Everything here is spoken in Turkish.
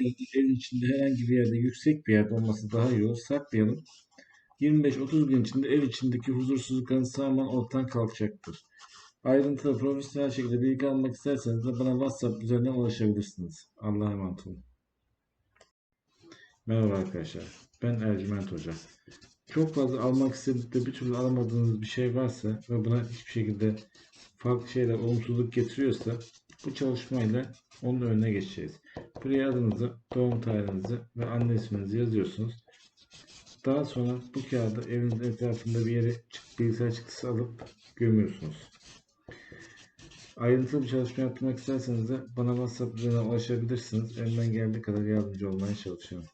Evin içinde herhangi bir yerde yüksek bir yerde olması daha iyi olur. Saklayalım. 25-30 gün içinde ev içindeki huzursuzlukların tamamen ortadan kalkacaktır. Ayrıntılı profesyonel şekilde bilgi almak isterseniz de bana WhatsApp üzerinden ulaşabilirsiniz. Allah'a emanet olun. Merhaba arkadaşlar. Ben Ercüment Hoca. Çok fazla almak istedip de bir türlü alamadığınız bir şey varsa ve buna hiçbir şekilde farklı şeyler olumsuzluk getiriyorsa bu çalışmayla onun önüne geçeceğiz. Buraya adınızı, doğum tarihinizi ve anne isminizi yazıyorsunuz. Daha sonra bu kağıdı evinizin etrafında bir yere bilgisayar çıktısı alıp gömüyorsunuz. Ayrıntılı bir çalışma yapmak isterseniz de bana WhatsApp üzerinden ulaşabilirsiniz. Elimden geldiği kadar yardımcı olmaya çalışıyorum.